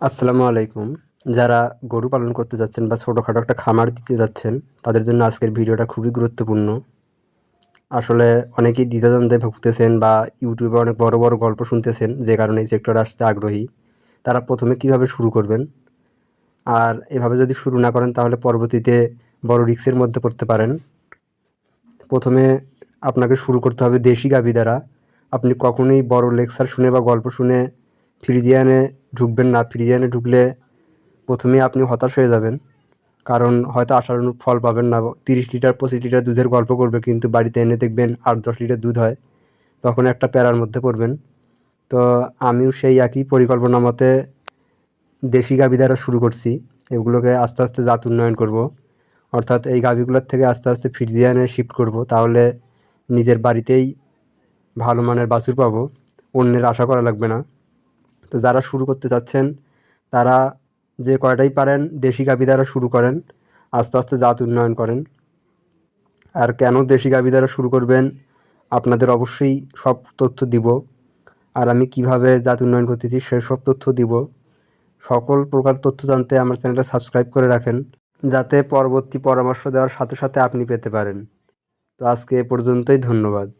আসসালামু আলাইকুম। যারা গরু পালন করতে যাচ্ছেন বা ছোটোখাটো একটা খামার দিতে যাচ্ছেন, তাদের জন্য আজকের ভিডিওটা খুবই গুরুত্বপূর্ণ। আসলে অনেকেই দ্বিধাদ্বন্দ্বে ভুগতেছেন বা ইউটিউবে অনেক বড় বড় গল্প শুনতেছেন, যে কারণে এই সেক্টরে আসতে আগ্রহী। তারা প্রথমে কীভাবে শুরু করবেন? আর এভাবে যদি শুরু না করেন, তাহলে পরবর্তীতে বড় রিস্কের মধ্যে পড়তে পারেন। প্রথমে আপনাকে শুরু করতে হবে দেশি গাভী দ্বারা। আপনি কখনোই বড় লেকচার শুনে বা গল্প শুনে ফ্রিজিয়ানে ঢুকবেন না ফ্রিজিয়ানে ঢুকলে প্রথমেই আপনি হতাশ হয়ে যাবেন। কারণ হয়তো আশানুরূপ ফল পাবেন না। তিরিশ লিটার, পঁচিশ লিটার দুধের গল্প করবে, কিন্তু বাড়িতে এনে দেখবেন আট, দশ লিটার দুধ হয়। তখন একটা প্যারার মধ্যে পড়বেন। তো আমিও সেই একই পরিকল্পনা মতে দেশি গাভী দ্বারা শুরু করছি। এগুলোকে আস্তে আস্তে জাত উন্নয়ন করব। অর্থাৎ এই গাভীগুলোর থেকে আস্তে আস্তে ফ্রিজিয়ানে শিফট করব। তাহলে নিজের বাড়িতেই ভালো মানের বাছুর পাবো। অন্যের আশা করা লাগবে না। তো যারা শুরু করতে চাচ্ছেন, তারা যে কয়টাই পারেন, দেশি গাভী দ্বারা শুরু করেন, আস্তে আস্তে জাত উন্নয়ন করেন। আর কেন দেশি গাভী দ্বারা শুরু করবেন, আপনাদের অবশ্যই সব তথ্য দিব। আর আমি কীভাবে জাত উন্নয়ন করতেছি সেসব তথ্য দিব। সকল প্রকার তথ্য জানতে আমার চ্যানেলটা সাবস্ক্রাইব করে রাখেন, যাতে পরবর্তী পরামর্শ দেওয়ার সাথে সাথে আপনি পেতে পারেন। তো আজকে এ পর্যন্তই, ধন্যবাদ।